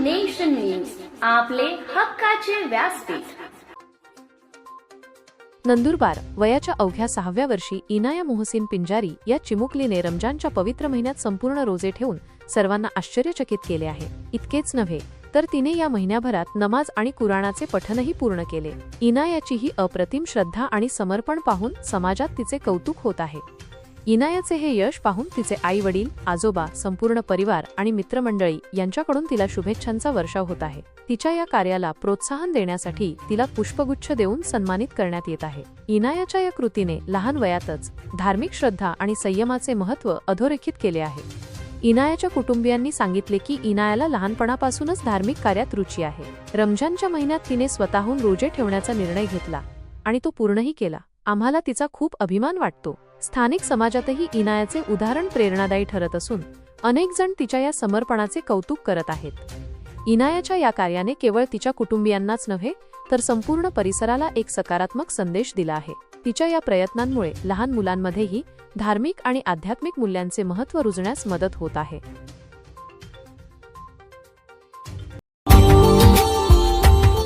Nation news आपले हक्काचे व्यासपीठ. नंदुरबार वयाच्या अवघ्या सहाव्या वर्षी इनाया मोहसिन पिंजारी या चिमुकलीने रमजानच्या पवित्र महिन्यात संपूर्ण रोजे ठेवून सर्वांना आश्चर्यचकित केले आहे. इतकेच नव्हे तर तिने या महिन्याभरात नमाज आणि कुराणाचे पठनही पूर्ण केले. इनायाची ही अप्रतिम श्रद्धा आणि समर्पण पाहून समाजात तिचे कौतुक होत आहे. इनायाचे हे यश पाहून तिचे आई वडील आजोबा संपूर्ण परिवार आणि मित्रमंडळी यांच्याकडून तिला शुभेच्छांचा वर्षाव होत आहे. तिच्या या कार्याला प्रोत्साहन देण्यासाठी तिला पुष्पगुच्छ देऊन सन्मानित करण्यात येत आहे. इनायाच्या या कृतीने लहान वयातच धार्मिक श्रद्धा आणि संयमाचे महत्त्व अधोरेखित केले आहे. इनायाच्या कुटुंबियांनी सांगितले की इनायाला लहानपणापासूनच धार्मिक कार्यात रुची आहे. रमजानच्या महिन्यात तिने स्वतःहून रोजे ठेवण्याचा निर्णय घेतला आणि तो पूर्णही केला. आम्हाला तिचा खूप अभिमान वाटतो. स्थानिक समाजातही इनायाचे उदाहरण प्रेरणादायी ठरत असून अनेक जण तिच्या या समर्पणाचे कौतुक करत आहेत इनायाच्या या कार्याने केवळ तिच्या कुटुंबियांनाच नव्हे तर संपूर्ण परिसराला एक सकारात्मक संदेश दिला आहे तिच्या या प्रयत्नांमुळे लहान मुलांमध्येही धार्मिक आणि आध्यात्मिक मूल्यांचे महत्त्व रुजण्यास मदत होत आहे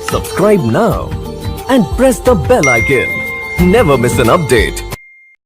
Subscribe now and press the bell icon. Never miss an update.